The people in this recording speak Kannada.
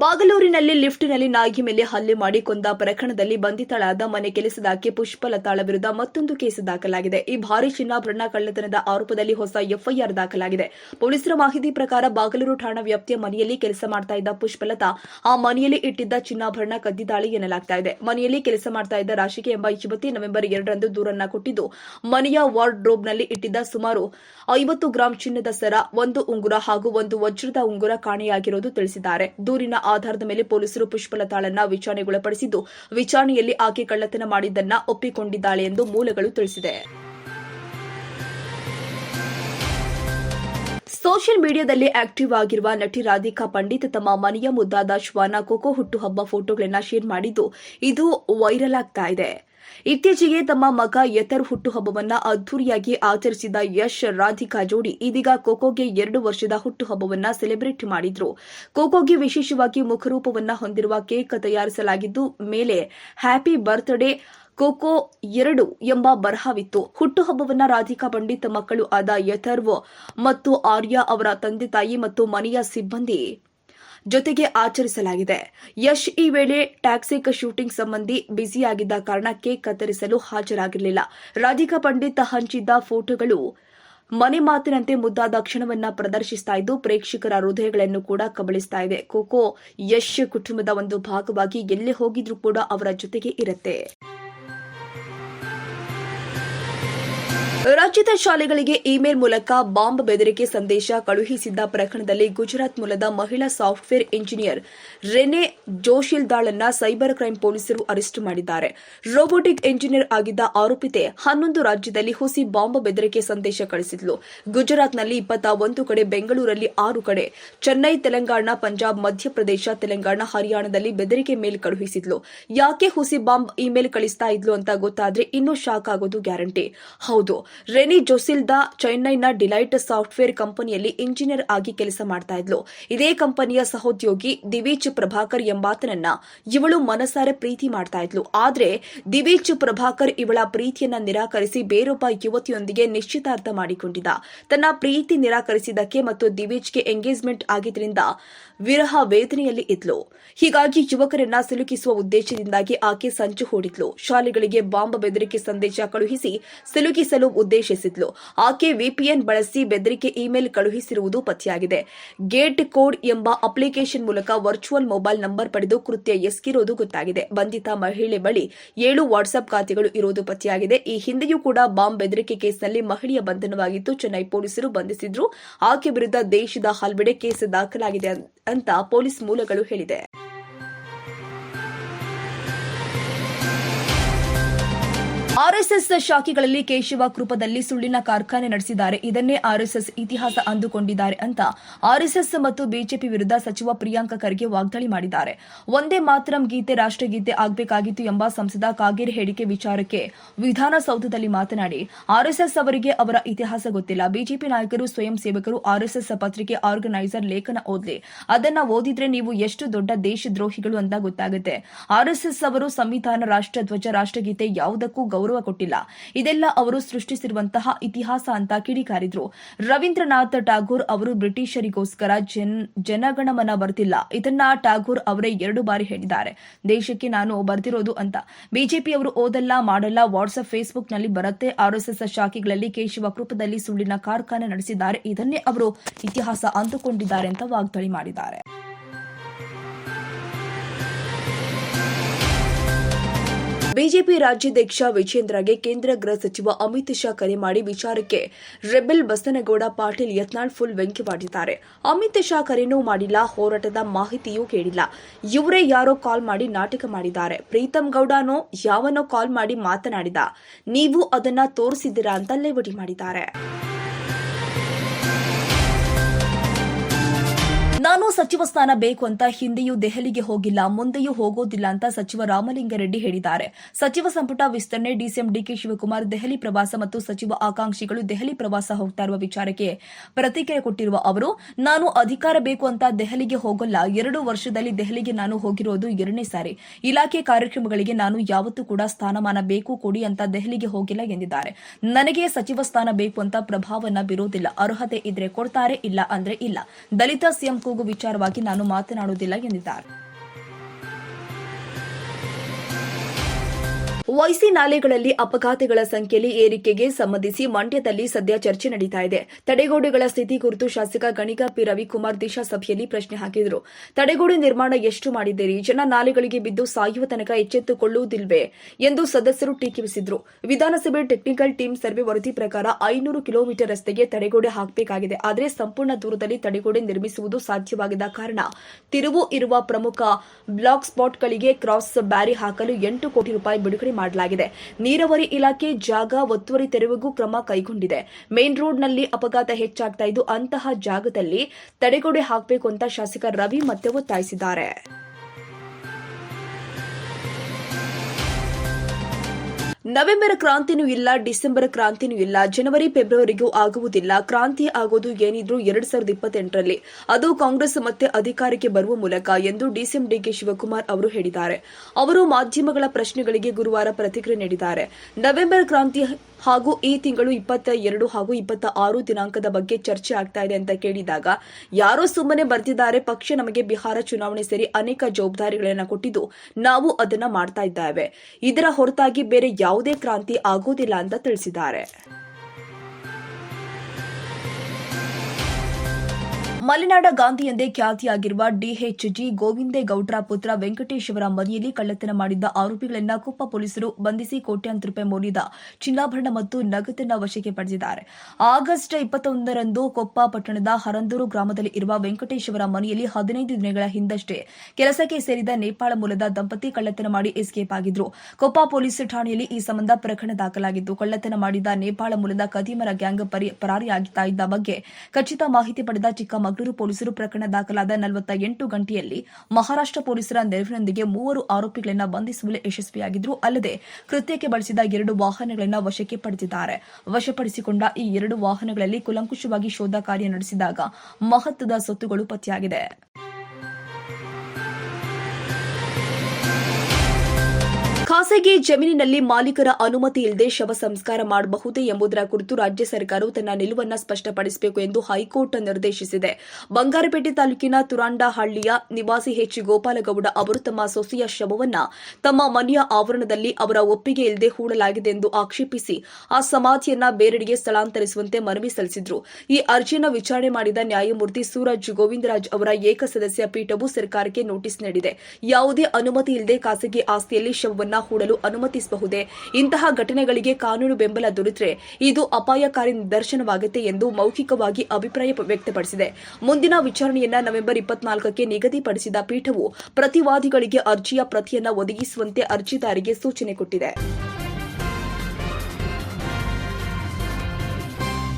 ಬಾಗಲೂರಿನಲ್ಲಿ ಲಿಫ್ಟ್ನಲ್ಲಿ ನಾಗಿ ಮೇಲೆ ಹಲ್ಲೆ ಮಾಡಿ ಕೊಂದ ಪ್ರಕರಣದಲ್ಲಿ ಬಂಧಿತಳಾದ ಮನೆ ಕೆಲಸದಾಕೆ ಪುಷ್ಪಲತಾಳ ವಿರುದ್ಧ ಮತ್ತೊಂದು ಕೇಸು ದಾಖಲಾಗಿದೆ. ಈ ಭಾರಿ ಚಿನ್ನಾಭರಣ ಕಳ್ಳತನದ ಆರೋಪದಲ್ಲಿ ಹೊಸ ಎಫ್ಐಆರ್ ದಾಖಲಾಗಿದೆ. ಪೊಲೀಸರ ಮಾಹಿತಿ ಪ್ರಕಾರ ಬಾಗಲೂರು ಠಾಣಾ ವ್ಯಾಪ್ತಿಯ ಮನೆಯಲ್ಲಿ ಕೆಲಸ ಮಾಡ್ತಾ ಇದ್ದ ಪುಷ್ಪಲತಾ ಆ ಮನೆಯಲ್ಲಿ ಇಟ್ಟಿದ್ದ ಚಿನ್ನಾಭರಣ ಕದ್ದಿದ್ದಾಳೆ ಎನ್ನಲಾಗ್ತಾ ಇದೆ. ಮನೆಯಲ್ಲಿ ಕೆಲಸ ಮಾಡ್ತಾ ಇದ್ದ ರಾಶಿಕೆ ಎಂಬ ಯುವತಿ ನವೆಂಬರ್ ಎರಡರಂದು ದೂರನ್ನ ಕೊಟ್ಟಿದ್ದು, ಮನೆಯ ವಾರ್ಡ್ರೋಬ್ನಲ್ಲಿ ಇಟ್ಟಿದ್ದ ಸುಮಾರು ಐವತ್ತು ಗ್ರಾಂ ಚಿನ್ನದ ಸರ, ಒಂದು ಉಂಗುರ ಹಾಗೂ ಒಂದು ವಜ್ರದ ಉಂಗುರ ಕಾಣೆಯಾಗಿರುವುದು ತಿಳಿಸಿದ್ದಾರೆ. ದೂರಿನ ಆಧಾರದ ಮೇಲೆ ಪೊಲೀಸರು ಪುಷ್ಪಲತಾಳನ್ನ ವಿಚಾರಣೆಗೊಳಪಡಿಸಿದ್ದು, ವಿಚಾರಣೆಯಲ್ಲಿ ಆಕೆ ಕಳ್ಳತನ ಮಾಡಿದ್ದನ್ನ ಒಪ್ಪಿಕೊಂಡಿದ್ದಾಳೆ ಎಂದು ಮೂಲಗಳು ತಿಳಿಸಿದೆ. ಸೋಷಿಯಲ್ ಮೀಡಿಯಾದಲ್ಲಿ ಆಕ್ಟಿವ್ ಆಗಿರುವ ನಟಿ ರಾಧಿಕಾ ಪಂಡಿತ್ ತಮ್ಮ ಮನೆಯ ಮುದ್ದಾದ ಶ್ವಾನ ಕೋಕೋ ಹುಟ್ಟುಹಬ್ಬ ಫೋಟೋಗಳನ್ನ ಶೇರ್ ಮಾಡಿದ್ದು, ಇದು ವೈರಲ್ ಆಗ್ತಾ ಇದೆ. ಇತ್ತೀಚೆಗೆ ತಮ್ಮ ಮಗ ಯತರ್ ಹುಟ್ಟುಹಬ್ಬವನ್ನ ಅದ್ದೂರಿಯಾಗಿ ಆಚರಿಸಿದ ಯಶ್ ರಾಧಿಕಾ ಜೋಡಿ ಇದೀಗ ಕೋಕೋಗೆ ಎರಡು ವರ್ಷದ ಹುಟ್ಟುಹಬ್ಬವನ್ನ ಸೆಲೆಬ್ರೇಟ್ ಮಾಡಿದ್ರು. ಕೋಕೋಗೆ ವಿಶೇಷವಾಗಿ ಮುಖರೂಪವನ್ನ ಹೊಂದಿರುವ ಕೇಕ್ ತಯಾರಿಸಲಾಗಿದ್ದು, ಮೇಲೆ ಹ್ಯಾಪಿ ಬರ್ತ್ಡೇ ಕೋಕೋ ಎರಡು ಎಂಬ ಬರಹವಿತ್ತು. ಹುಟ್ಟುಹಬ್ಬವನ್ನ ರಾಧಿಕಾ ಪಂಡಿತ್ ಮಕ್ಕಳು ಆದ ಯಥರ್ವ್ ಮತ್ತು ಆರ್ಯ ಅವರ ತಂದೆ ತಾಯಿ ಮತ್ತು ಮನೆಯ ಸಿಬ್ಬಂದಿ ಜೊತೆಗೆ ಆಚರಿಸಲಾಗಿದೆ. ಯಶ್ ಈ ವೇಳೆ ಟ್ಯಾಕ್ಸಿಕ್ ಶೂಟಿಂಗ್ ಸಂಬಂಧಿ ಬ್ಯುಸಿಯಾಗಿದ್ದ ಕೇಕ್ ಕತ್ತರಿಸಲು ಹಾಜರಾಗಿರಲಿಲ್ಲ. ರಾಧಿಕಾ ಪಂಡಿತ್ ಹಂಚಿದ್ದ ಫೋಟೋಗಳು ಮನೆ ಮಾತಿನಂತೆ ಮುದ್ದಾದ ಕ್ಷಣವನ್ನ ಪ್ರದರ್ಶಿಸ್ತಾ ಇದ್ದು, ಪ್ರೇಕ್ಷಕರ ಹೃದಯಗಳನ್ನು ಕೂಡ ಕಬಳಿಸ್ತಾ ಇದೆ ಕೋಕೋ ಯಶ್ ಕುಟುಂಬದ ಒಂದು ಭಾಗವಾಗಿ ಎಲ್ಲೇ ಹೋಗಿದ್ರೂ ಕೂಡ ಅವರ ಜೊತೆಗೆ ಇರುತ್ತೆ. ರಾಜ್ಯದ ಶಾಲೆಗಳಿಗೆ ಇಮೇಲ್ ಮೂಲಕ ಬಾಂಬ್ ಬೆದರಿಕೆ ಸಂದೇಶ ಕಳುಹಿಸಿದ್ದ ಪ್ರಕರಣದಲ್ಲಿ ಗುಜರಾತ್ ಮೂಲದ ಮಹಿಳಾ ಸಾಫ್ಟ್ವೇರ್ ಇಂಜಿನಿಯರ್ ರೆನೆ ಜೋಶಿಲ್ದಾಳನ್ನ ಸೈಬರ್ ಕ್ರೈಂ ಪೊಲೀಸರು ಅರೆಸ್ಟ್ ಮಾಡಿದ್ದಾರೆ. ರೋಬೋಟಿಕ್ ಇಂಜಿನಿಯರ್ ಆಗಿದ್ದ ಆರೋಪಿತೆ ಹನ್ನೊಂದು ರಾಜ್ಯದಲ್ಲಿ ಹುಸಿ ಬಾಂಬ್ ಬೆದರಿಕೆ ಸಂದೇಶ ಕಳಿಸಿದ್ಲು. ಗುಜರಾತ್ನಲ್ಲಿ ಇಪ್ಪತ್ತ ಒಂದು ಕಡೆ, ಬೆಂಗಳೂರಲ್ಲಿ ಆರು ಕಡೆ, ಚೆನ್ನೈ, ತೆಲಂಗಾಣ, ಪಂಜಾಬ್, ಮಧ್ಯಪ್ರದೇಶ, ತೆಲಂಗಾಣ, ಹರಿಯಾಣದಲ್ಲಿ ಬೆದರಿಕೆ ಮೇಲ್ ಕಳುಹಿಸಿದ್ಲು. ಯಾಕೆ ಹುಸಿ ಬಾಂಬ್ ಇಮೇಲ್ ಕಳಿಸ್ತಾ ಇದ್ಲು ಅಂತ ಗೊತ್ತಾದ್ರೆ ಇನ್ನೂ ಶಾಕ್ ಆಗೋದು ಗ್ಯಾರಂಟಿ. ಹೌದು ರೆನಿ ಜೊಸಿಲ್ದಾ ಚೆನ್ನೈನ ಡಿಲೈಟ್ ಸಾಫ್ಟ್ವೇರ್ ಕಂಪನಿಯಲ್ಲಿ ಇಂಜಿನಿಯರ್ ಆಗಿ ಕೆಲಸ ಮಾಡ್ತಾ ಇದ್ಲು. ಇದೇ ಕಂಪನಿಯ ಸಹೋದ್ಯೋಗಿ ದಿವೀಚ್ ಪ್ರಭಾಕರ್ ಎಂಬಾತನನ್ನ ಇವಳು ಮನಸಾರೆ ಪ್ರೀತಿ ಮಾಡ್ತಾ ಇದ್ಲು. ಆದ್ರೆ ದಿವೀಚ್ ಪ್ರಭಾಕರ್ ಇವಳ ಪ್ರೀತಿಯನ್ನ ನಿರಾಕರಿಸಿ ಬೇರೊಬ್ಬ ಯುವತಿಯೊಂದಿಗೆ ನಿಶ್ಚಿತಾರ್ಥ ಮಾಡಿಕೊಂಡಿದ್ದ. ತನ್ನ ಪ್ರೀತಿ ನಿರಾಕರಿಸಿದ್ದಕ್ಕೆ ಮತ್ತು ದಿವೀಚ್ಗೆ ಎಂಗೇಜ್ಮೆಂಟ್ ಆಗಿದ್ದರಿಂದ ವಿರಹ ವೇದನೆಯಲ್ಲಿ ಇದ್ಲು. ಹೀಗಾಗಿ ಯುವಕರನ್ನ ಸಿಲುಕಿಸುವ ಉದ್ದೇಶದಿಂದಾಗಿ ಆಕೆ ಸಂಚು ಹೂಡಿದ್ಲು. ಶಾಲೆಗಳಿಗೆ ಬಾಂಬ್ ಬೆದರಿಕೆ ಸಂದೇಶ ಕಳುಹಿಸಿ ಸಿಲುಕಿಸಲು ಉದ್ದೇಶಿಸಿದ್ಲು. ಆಕೆ ವಿಪಿಎನ್ ಬಳಸಿ ಬೆದರಿಕೆ ಇಮೇಲ್ ಕಳುಹಿಸಿರುವುದು ಪತ್ತೆಯಾಗಿದೆ. ಗೇಟ್ ಕೋಡ್ ಎಂಬ ಅಪ್ಲಿಕೇಶನ್ ಮೂಲಕ ವರ್ಚುವಲ್ ಮೊಬೈಲ್ ನಂಬರ್ ಪಡೆದು ಕೃತ್ಯ ಎಸ್ಕಿರುವುದು ಗೊತ್ತಾಗಿದೆ. ಬಂಧಿತ ಮಹಿಳೆ ಬಳಿ ಏಳು ವಾಟ್ಸ್ಆಪ್ ಖಾತೆಗಳು ಇರುವುದು ಪತ್ತೆಯಾಗಿದೆ. ಈ ಹಿಂದೆಯೂ ಕೂಡ ಬಾಂಬ್ ಬೆದರಿಕೆ ಕೇಸ್ನಲ್ಲಿ ಮಹಿಳೆಯ ಬಂಧನವಾಗಿತ್ತು. ಚೆನ್ನೈ ಪೊಲೀಸರು ಬಂಧಿಸಿದ್ರು. ಆಕೆ ವಿರುದ್ಧ ದೇಶದ ಹಲವೆಡೆ ಕೇಸ್ ದಾಖಲಾಗಿದೆ ಅಂತ ಪೊಲೀಸ್ ಮೂಲಗಳು ಹೇಳಿದೆ. ಆರ್ಎಸ್ಎಸ್ ಶಾಖೆಗಳಲ್ಲಿ ಕೇಶವ ಕೃಪದಲ್ಲಿ ಸುಳ್ಳಿನ ಕಾರ್ಖಾನೆ ನಡೆಸಿದ್ದಾರೆ. ಇದನ್ನೇ ಆರ್ಎಸ್ಎಸ್ ಇತಿಹಾಸ ಅಂದುಕೊಂಡಿದ್ದಾರೆ ಅಂತ ಆರ್ಎಸ್ಎಸ್ ಮತ್ತು ಬಿಜೆಪಿ ವಿರುದ್ಧ ಸಚಿವ ಪ್ರಿಯಾಂಕ ಖರ್ಗೆ ವಾಗ್ದಾಳಿ ಮಾಡಿದ್ದಾರೆ. ಒಂದೇ ಮಾತ್ರಂ ಗೀತೆ, ರಾಷ್ಟ್ರಗೀತೆ ಆಗಬೇಕಾಗಿತ್ತು ಎಂಬ ಸಂಸದ ಕಾಗೇರಿ ಹೇಳಿಕೆ ವಿಚಾರಕ್ಕೆ ವಿಧಾನಸೌಧದಲ್ಲಿ ಮಾತನಾಡಿ, ಆರ್ಎಸ್ಎಸ್ ಅವರಿಗೆ ಅವರ ಇತಿಹಾಸ ಗೊತ್ತಿಲ್ಲ. ಬಿಜೆಪಿ ನಾಯಕರು, ಸ್ವಯಂ ಸೇವಕರು, ಆರ್ಎಸ್ಎಸ್ ಪತ್ರಿಕೆ ಆರ್ಗನೈಸರ್ ಲೇಖನ ಓದ್ಲಿ. ಅದನ್ನ ಓದಿದ್ರೆ ನೀವು ಎಷ್ಟು ದೊಡ್ಡ ದೇಶದ್ರೋಹಿಗಳು ಅಂತ ಗೊತ್ತಾಗುತ್ತೆ. ಆರ್ಎಸ್ಎಸ್ ಅವರು ಸಂವಿಧಾನ, ರಾಷ್ಟ್ರಧ್ವಜ, ರಾಷ್ಟ್ರಗೀತೆ ಯಾವುದಕ್ಕೂ ಗೌರವ ಕೊಟ್ಟಿಲ್ಲ. ಇದೆಲ್ಲ ಅವರು ಸೃಷ್ಟಿಸಿರುವಂತಹ ಇತಿಹಾಸ ಅಂತ ಕಿಡಿಕಾರಿದ್ರು. ರವೀಂದ್ರನಾಥ್ ಟಾಗೂರ್ ಅವರು ಬ್ರಿಟಿಷರಿಗೋಸ್ಕರ ಜನ್, ಜನಗಣಮನ ಬರ್ತಿಲ್ಲ. ಇದನ್ನ ಟಾಗೂರ್ ಅವರೇ ಎರಡು ಬಾರಿ ಹೇಳಿದ್ದಾರೆ. ದೇಶಕ್ಕೆ ನಾನು ಬರ್ತಿರೋದು ಅಂತ. ಬಿಜೆಪಿಯವರು ಓದಲ್ಲ, ಮಾಡಲ್ಲ ವಾಟ್ಸ್ಆಪ್ ಫೇಸ್ಬುಕ್ನಲ್ಲಿ ಬರುತ್ತೆ ಆರ್ಎಸ್ಎಸ್ ಶಾಖೆಗಳಲ್ಲಿ ಕೇಶವ ಕೃಪದಲ್ಲಿ ಸುಳ್ಳಿನ ಕಾರ್ಖಾನೆ ನಡೆಸಿದ್ದಾರೆ. ಇದನ್ನೇ ಅವರು ಇತಿಹಾಸ ಅಂದುಕೊಂಡಿದ್ದಾರೆ ಅಂತ ವಾಗ್ದಾಳಿ ಮಾಡಿದ್ದಾರೆ. ಬಿಜೆಪಿ ರಾಜ್ಯಾಧ್ಯಕ್ಷ ವಿಜೇಂದ್ರಗೆ ಕೇಂದ್ರ ಗೃಹ ಸಚಿವ ಅಮಿತ್ ಶಾ ಕರೆ ಮಾಡಿ ವಿಚಾರಕ್ಕೆ ರೆಬೆಲ್ ಬಸನಗೌಡ ಪಾಟೀಲ್ ಯತ್ನಾಳ್ ಫುಲ್ ವ್ಯಂಗ್ಯವಾಡಿದ್ದಾರೆ ಅಮಿತ್ ಶಾ ಕರೆನೂ ಮಾಡಿಲ್ಲ, ಹೋರಾಟದ ಮಾಹಿತಿಯೂ ಕೇಳಿಲ್ಲ. ಇವರೇ ಯಾರೋ ಕಾಲ್ ಮಾಡಿ ನಾಟಕ ಮಾಡಿದ್ದಾರೆ. ಪ್ರೀತಮ್ ಗೌಡನೋ ಯಾವನೋ ಕಾಲ್ ಮಾಡಿ ಮಾತನಾಡಿದ. ನೀವು ಅದನ್ನ ತೋರಿಸಿದ್ದೀರಾ ಅಂತ ಲೇವಡಿ ಮಾಡಿದ್ದಾರೆ. ಸಚಿವ ಸ್ಥಾನ ಬೇಕು ಅಂತ ಹಿಂದೆಯೂ ದೆಹಲಿಗೆ ಹೋಗಿಲ್ಲ, ಮುಂದೆಯೂ ಹೋಗೋದಿಲ್ಲ ಅಂತ ಸಚಿವ ರಾಮಲಿಂಗಾರೆಡ್ಡಿ ಹೇಳಿದ್ದಾರೆ. ಸಚಿವ ಸಂಪುಟ ವಿಸ್ತರಣೆ, ಡಿಸಿಎಂ ಡಿಕೆ ಶಿವಕುಮಾರ್ ದೆಹಲಿ ಪ್ರವಾಸ ಮತ್ತು ಸಚಿವ ಆಕಾಂಕ್ಷಿಗಳು ದೆಹಲಿ ಪ್ರವಾಸ ಹೋಗ್ತಾ ಇರುವ ವಿಚಾರಕ್ಕೆ ಪ್ರತಿಕ್ರಿಯೆ ಕೊಟ್ಟಿರುವ ಅವರು, ನಾನು ಅಧಿಕಾರ ಬೇಕು ಅಂತ ದೆಹಲಿಗೆ ಹೋಗಲ್ಲ, ಎರಡು ವರ್ಷದಲ್ಲಿ ದೆಹಲಿಗೆ ನಾನು ಹೋಗಿರೋದು ಎರಡನೇ ಸಾರಿ. ಇಲಾಖೆ ಕಾರ್ಯಕ್ರಮಗಳಿಗೆ ನಾನು ಯಾವತ್ತೂ ಕೂಡ ಸ್ಥಾನಮಾನ ಬೇಕು, ಕೊಡಿ ಅಂತ ದೆಹಲಿಗೆ ಹೋಗಿಲ್ಲ ಎಂದಿದ್ದಾರೆ. ನನಗೆ ಸಚಿವ ಸ್ಥಾನ ಬೇಕು ಅಂತ ಪ್ರಭಾವನ ಬಿರೋದಿಲ್ಲ. ಅರ್ಹತೆ ಇದ್ರೆ ಕೊಡ್ತಾರೆ, ಇಲ್ಲ ಅಂದ್ರೆ ಇಲ್ಲ. ದಲಿತ ಸಿಎಂ ಕೂಗು ವಿಚಾರ ವಿಚಾರವಾಗಿ ನಾನು ಮಾತನಾಡುವುದಿಲ್ಲ ಎಂದಿದ್ದಾರೆ. ವೈಸಿ ನಾಲೆಗಳಲ್ಲಿ ಅಪಘಾತಗಳ ಸಂಖ್ಯೆಯಲ್ಲಿ ಏರಿಕೆಗೆ ಸಂಬಂಧಿಸಿ ಮಂಡ್ಯದಲ್ಲಿ ಸದ್ಯ ಚರ್ಚೆ ನಡೀತಾ ಇದೆ. ತಡೆಗೋಡೆಗಳ ಸ್ಥಿತಿ ಕುರಿತು ಶಾಸಕ ಗಣಿಕಾ ಪಿ ರವಿಕುಮಾರ್ ದಿಶಾ ಸಭೆಯಲ್ಲಿ ಪ್ರಶ್ನೆ ಹಾಕಿದರು. ತಡೆಗೋಡೆ ನಿರ್ಮಾಣ ಎಷ್ಟು ಮಾಡಿದ್ದೀರಿ? ಜನ ನಾಲೆಗಳಿಗೆ ಬಿದ್ದು ಸಾಯುವ ತನಕ ಎಚ್ಚೆತ್ತುಕೊಳ್ಳುವುದಿಲ್ವೇ? ಎಂದು ಸದಸ್ಯರು ಟೀಕಿಸಿದರು. ವಿಧಾನಸಭೆ ಟೆಕ್ನಿಕಲ್ ಟೀಮ್ ಸರ್ವೆ ವರದಿ ಪ್ರಕಾರ ಐನೂರು ಕಿಲೋಮೀಟರ್ ರಸ್ತೆಗೆ ತಡೆಗೋಡೆ ಹಾಕಬೇಕಾಗಿದೆ. ಆದರೆ ಸಂಪೂರ್ಣ ದೂರದಲ್ಲಿ ತಡೆಗೋಡೆ ನಿರ್ಮಿಸುವುದು ಸಾಧ್ಯವಾಗಿದ್ದ ಕಾರಣ ತಿರುವು ಇರುವ ಪ್ರಮುಖ ಬ್ಲಾಕ್ ಸ್ಪಾಟ್ಗಳಿಗೆ ಕ್ರಾಸ್ ಬ್ಯಾರಿ ಹಾಕಲು ಎಂಟು ಕೋಟಿ ರೂಪಾಯಿ ಬಿಡುಗಡೆ ಮಾಡಲಾಗಿದೆ. ನೀರಾವರಿ ಇಲಾಖೆ ಜಾಗ, ಒತ್ತುವರಿ ತೆರವಿಗೂ ಕ್ರಮ ಕೈಗೊಂಡಿದೆ. ಮೇನ್ ರೋಡ್ನಲ್ಲಿ ಅಪಘಾತ ಹೆಚ್ಚಾಗ್ತಾ ಇದ್ದು ಅಂತಹ ಜಾಗದಲ್ಲಿ ತಡೆಗೋಡೆ ಹಾಕಬೇಕು ಅಂತ ಶಾಸಕ ರವಿ ಮತ್ತೆ ಒತ್ತಾಯಿಸಿದ್ದಾರೆ. ನವೆಂಬರ್ ಕ್ರಾಂತಿನೂ ಇಲ್ಲ, ಡಿಸೆಂಬರ್ ಕ್ರಾಂತಿನೂ ಇಲ್ಲ, ಜನವರಿ, ಫೆಬ್ರವರಿಗೂ ಆಗುವುದಿಲ್ಲ, ಕ್ರಾಂತಿ ಆಗೋದು ಏನಿದ್ರು ಎರಡ್ ಸಾವಿರದ ಇಪ್ಪತ್ತೆಂಟರಲ್ಲಿ. ಅದು ಕಾಂಗ್ರೆಸ್ ಮತ್ತೆ ಅಧಿಕಾರಕ್ಕೆ ಬರುವ ಮೂಲಕ ಎಂದು ಡಿಸಿಎಂ ಡಿಕೆ ಶಿವಕುಮಾರ್ ಅವರು ಹೇಳಿದ್ದಾರೆ. ಅವರು ಮಾಧ್ಯಮಗಳ ಪ್ರಶ್ನೆಗಳಿಗೆ ಗುರುವಾರ ಪ್ರತಿಕ್ರಿಯೆ ನೀಡಿದ್ದಾರೆ. ನವೆಂಬರ್ ಕ್ರಾಂತಿ ಹಾಗೂ ಈ ತಿಂಗಳು ಇಪ್ಪತ್ತ ಎರಡು ಹಾಗೂ ಇಪ್ಪತ್ತ ಆರು ದಿನಾಂಕದ ಬಗ್ಗೆ ಚರ್ಚೆ ಆಗ್ತಾ ಇದೆ ಅಂತ ಕೇಳಿದಾಗ, ಯಾರೋ ಸುಮ್ಮನೆ ಬರ್ತಿದ್ದಾರೆ, ಪಕ್ಷ ನಮಗೆ ಬಿಹಾರ ಚುನಾವಣೆ ಸೇರಿ ಅನೇಕ ಜವಾಬ್ದಾರಿಗಳನ್ನು ಕೊಟ್ಟಿದ್ದು, ನಾವು ಅದನ್ನ ಮಾಡ್ತಾ ಇದ್ದೇವೆ. ಇದರ ಹೊರತಾಗಿ ಬೇರೆ ಯಾವುದೇ ಕ್ರಾಂತಿ ಆಗೋದಿಲ್ಲ ಅಂತ ತಿಳಿಸಿದ್ದಾರೆ. ಮಲೆನಾಡ ಗಾಂಧಿ ಎಂದೇ ಖ್ಯಾತಿಯಾಗಿರುವ ಡಿಎಚ್ಜಿ ಗೋವಿಂದೇಗೌಡ್ರ ಪುತ್ರ ವೆಂಕಟೇಶ್ ಅವರ ಮನೆಯಲ್ಲಿ ಕಳ್ಳತನ ಮಾಡಿದ್ದ ಆರೋಪಿಗಳನ್ನ ಕೊಪ್ಪ ಪೊಲೀಸರು ಬಂಧಿಸಿ ಕೋಟ್ಯಾಂತರ ರೂಪಾಯಿ ಮೌಲ್ಯದ ಚಿನ್ನಾಭರಣ ಮತ್ತು ನಗದನ್ನ ವಶಕ್ಕೆ ಪಡೆದಿದ್ದಾರೆ. ಆಗಸ್ಟ್ ಇಪ್ಪತ್ತೊಂದರಂದು ಕೊಪ್ಪ ಪಟ್ಟಣದ ಹರಂದೂರು ಗ್ರಾಮದಲ್ಲಿ ಇರುವ ವೆಂಕಟೇಶ್ ಅವರ ಮನೆಯಲ್ಲಿ ಹದಿನೈದು ದಿನಗಳ ಹಿಂದಷ್ಟೇ ಕೆಲಸಕ್ಕೆ ಸೇರಿದ ನೇಪಾಳ ಮೂಲದ ದಂಪತಿ ಕಳ್ಳತನ ಮಾಡಿ ಎಸ್ಕೇಪ್ ಆಗಿದ್ರು. ಕೊಪ್ಪ ಪೊಲೀಸ್ ಠಾಣೆಯಲ್ಲಿ ಈ ಸಂಬಂಧ ಪ್ರಕರಣ ದಾಖಲಾಗಿದ್ದು, ಕಳ್ಳತನ ಮಾಡಿದ ನೇಪಾಳ ಮೂಲದ ಕದೀಮರ ಗ್ಯಾಂಗ್ ಪರಾರಿಯಾಗಿದ್ದ ಬಗ್ಗೆ ಖಚಿತ ಮಾಹಿತಿ ಪಡೆದ ಚಿಕ್ಕಮಗಳೂರು ಪೊಲೀಸರು ಪ್ರಕರಣ ದಾಖಲಾದ ನಲವತ್ತ ಎಂಟು ಗಂಟೆಯಲ್ಲಿ ಮಹಾರಾಷ್ಟ್ರ ಪೊಲೀಸರ ನೆರವಿನೊಂದಿಗೆ ಮೂವರು ಆರೋಪಿಗಳನ್ನು ಬಂಧಿಸುವಲ್ಲಿ ಯಶಸ್ವಿಯಾಗಿದ್ದರು ಅಲ್ಲದೆ ಕೃತ್ಯಕ್ಕೆ ಬಳಸಿದ ಎರಡು ವಾಹನಗಳನ್ನು ವಶಕ್ಕೆ ಪಡೆದಿದ್ದಾರೆ. ವಶಪಡಿಸಿಕೊಂಡ ಈ ಎರಡು ವಾಹನಗಳಲ್ಲಿ ಕುಲಂಕುಷವಾಗಿ ಶೋಧ ಕಾರ್ಯ ನಡೆಸಿದಾಗ ಮಹತ್ವದ ಸೊತ್ತುಗಳು ಪತ್ತೆಯಾಗಿದೆ. ಖಾಸಗಿ ಜಮೀನಿನಲ್ಲಿ ಮಾಲೀಕರ ಅನುಮತಿ ಇಲ್ಲದೆ ಶವ ಸಂಸ್ಕಾರ ಮಾಡಬಹುದೇ ಎಂಬುದರ ಕುರಿತು ರಾಜ್ಯ ಸರ್ಕಾರವು ತನ್ನ ನಿಲುವನ್ನ ಸ್ಪಷ್ಟಪಡಿಸಬೇಕು ಎಂದು ಹೈಕೋರ್ಟ್ ನಿರ್ದೇಶಿಸಿದೆ. ಬಂಗಾರಪೇಟೆ ತಾಲೂಕಿನ ತುರಾಂಡಹಳ್ಳಿಯ ನಿವಾಸಿ ಎಚ್ ಗೋಪಾಲಗೌಡ ಅವರು ತಮ್ಮ ಸೊಸೆಯ ಶವವನ್ನು ತಮ್ಮ ಮನೆಯ ಆವರಣದಲ್ಲಿ ಅವರ ಒಪ್ಪಿಗೆ ಇಲ್ಲದೆ ಹೂಡಲಾಗಿದೆ ಎಂದು ಆಕ್ಷೇಪಿಸಿ ಆ ಸಮಾಧಿಯನ್ನ ಬೇರೆಡೆಗೆ ಸ್ಥಳಾಂತರಿಸುವಂತೆ ಮನವಿ ಸಲ್ಲಿಸಿದ್ರು. ಈ ಅರ್ಜಿಯನ್ನು ವಿಚಾರಣೆ ಮಾಡಿದ ನ್ಯಾಯಮೂರ್ತಿ ಸೂರಜ್ ಗೋವಿಂದರಾಜ್ ಅವರ ಏಕಸದಸ್ಯ ಪೀಠವು ಸರ್ಕಾರಕ್ಕೆ ನೋಟಿಸ್ ನೀಡಿದೆ. ಯಾವುದೇ ಅನುಮತಿ ಇಲ್ಲದೆ ಖಾಸಗಿ ಆಸ್ತಿಯಲ್ಲಿ ಶವವನ್ನ ಹೂಡಲು ಅನುಮತಿಸಬಹುದೇ? ಇಂತಹ ಘಟನೆಗಳಿಗೆ ಕಾನೂನು ಬೆಂಬಲ ದೊರೆತರೆ. ಇದು ಅಪಾಯಕಾರಿ ನಿದರ್ಶನವಾಗುತ್ತೆ ಎಂದು ಮೌಖಿಕವಾಗಿ ಅಭಿಪ್ರಾಯ ವ್ಯಕ್ತಪಡಿಸಿದೆ. ಮುಂದಿನ ವಿಚಾರಣೆಯನ್ನ ನವೆಂಬರ್ ಇಪ್ಪತ್ನಾಲ್ಕಕ್ಕೆ ನಿಗದಿಪಡಿಸಿದ ಪೀಠವು ಪ್ರತಿವಾದಿಗಳಿಗೆ ಅರ್ಜಿಯ ಪ್ರತಿಯನ್ನ ಒದಗಿಸುವಂತೆ ಅರ್ಜಿದಾರಿಗೆ ಸೂಚನೆ ಕೊಟ್ಟಿದೆ.